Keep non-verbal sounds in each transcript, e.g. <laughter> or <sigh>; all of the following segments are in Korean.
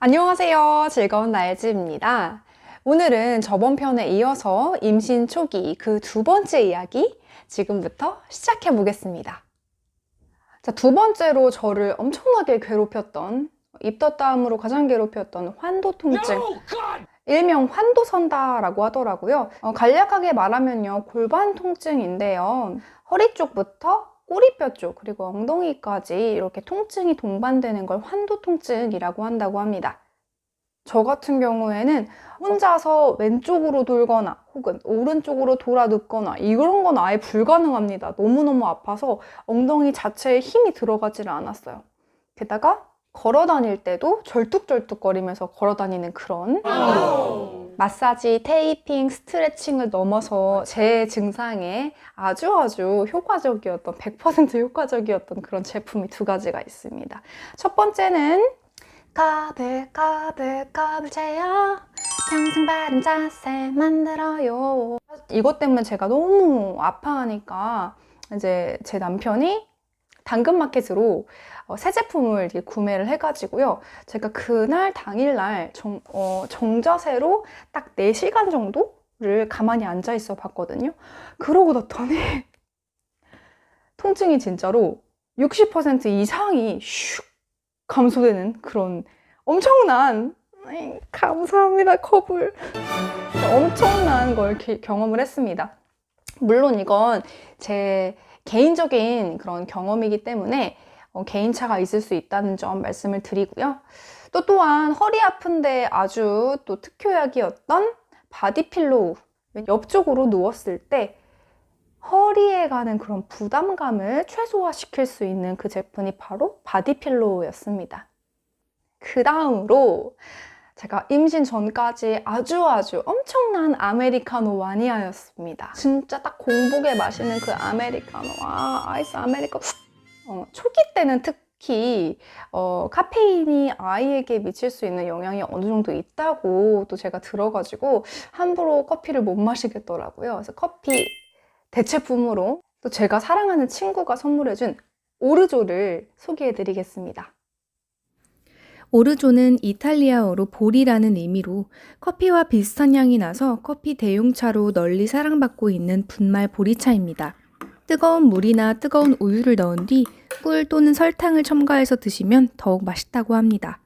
안녕하세요. 즐거운 나혜지입니다. 오늘은 저번 편에 이어서 임신 초기 그 두 번째 이야기 지금부터 시작해 보겠습니다. 자, 두 번째로 저를 엄청나게 괴롭혔던 입덧다음으로 가장 괴롭혔던 환도 통증. 일명 환도선다라고 하더라고요. 어, 간략하게 말하면요. 골반 통증인데요. 허리 쪽부터 꼬리뼈 쪽 그리고 엉덩이까지 이렇게 통증이 동반되는 걸 환도 통증이라고 한다고 합니다. 저 같은 경우에는 혼자서 왼쪽으로 돌거나 혹은 오른쪽으로 돌아 눕거나 이런 건 아예 불가능합니다. 너무너무 아파서 엉덩이 자체에 힘이 들어가지를 않았어요. 게다가 걸어 다닐 때도 절뚝절뚝거리면서 걸어 다니는 그런 마사지, 테이핑, 스트레칭을 넘어서 제 증상에 아주 아주 효과적이었던 100% 효과적이었던 그런 제품이 두 가지가 있습니다. 첫 번째는 까불까불까불 채요 평생 바른 자세 만들어요 이것 때문에 제가 너무 아파하니까 이제 제 남편이 당근마켓으로 어, 새 제품을 구매를 해가지고요. 제가 그날 당일날 정, 어, 정자세로 딱 4시간 정도를 가만히 앉아 있어 봤거든요. 그러고 났더니 <laughs> 통증이 진짜로 60% 이상이 슉 감소되는 그런 엄청난 감사합니다 커블 엄청난 걸 기- 경험을 했습니다. 물론 이건 제 개인적인 그런 경험이기 때문에 어, 개인차가 있을 수 있다는 점 말씀을 드리고요. 또 또한 허리 아픈데 아주 또 특효약이었던 바디필로우 옆쪽으로 누웠을 때 허리에 가는 그런 부담감을 최소화시킬 수 있는 그 제품이 바로 바디필로우였습니다. 그 다음으로 제가 임신 전까지 아주 아주 엄청난 아메리카노 마니아였습니다. 진짜 딱 공복에 마시는 그 아메리카노, 아, 아이스 아메리카노. 어, 초기 때는 특히 어, 카페인이 아이에게 미칠 수 있는 영향이 어느 정도 있다고 또 제가 들어가지고 함부로 커피를 못 마시겠더라고요. 그래서 커피 대체품으로 또 제가 사랑하는 친구가 선물해준 오르조를 소개해드리겠습니다. 오르조는 이탈리아어로 볼이라는 의미로 커피와 비슷한 향이 나서 커피 대용차로 널리 사랑받고 있는 분말 보리차입니다. 뜨거운 물이나 뜨거운 우유를 넣은 뒤 꿀 또는 설탕을 첨가해서 드시면 더욱 맛있다고 합니다.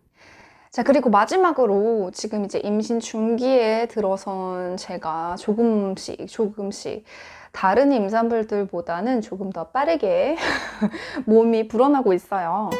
자, 그리고 마지막으로 지금 이제 임신 중기에 들어선 제가 조금씩, 조금씩 다른 임산부들보다는 조금 더 빠르게 <laughs> 몸이 불어나고 있어요.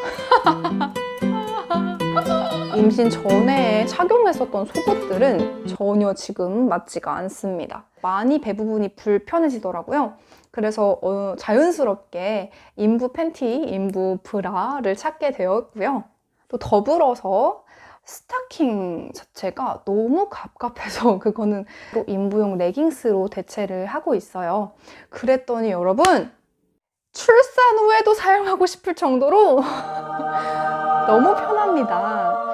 임신 전에 착용했었던 속옷들은 전혀 지금 맞지가 않습니다. 많이 배 부분이 불편해지더라고요. 그래서 어, 자연스럽게 인부 팬티, 인부 브라를 찾게 되었고요. 또 더불어서 스타킹 자체가 너무 갑갑해서 <laughs> 그거는 또 인부용 레깅스로 대체를 하고 있어요. 그랬더니 여러분 출산 후에도 사용하고 싶을 정도로 <laughs> 너무 편합니다.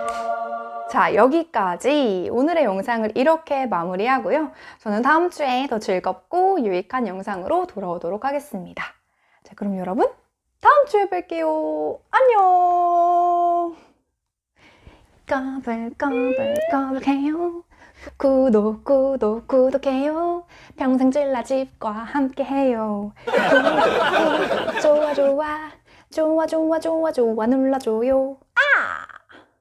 자, 여기까지 오늘의 영상을 이렇게 마무리하고요. 저는 다음 주에 더 즐겁고 유익한 영상으로 돌아오도록 하겠습니다. 자, 그럼 여러분, 다음 주에 뵐게요. 안녕! 까불까불까불해요. 구독, 구독, 구독해요. 평생 찔라집과 함께해요. 구독, 구독, 좋아, 좋아. 좋아, 좋아, 좋아, 좋아, 눌러줘요.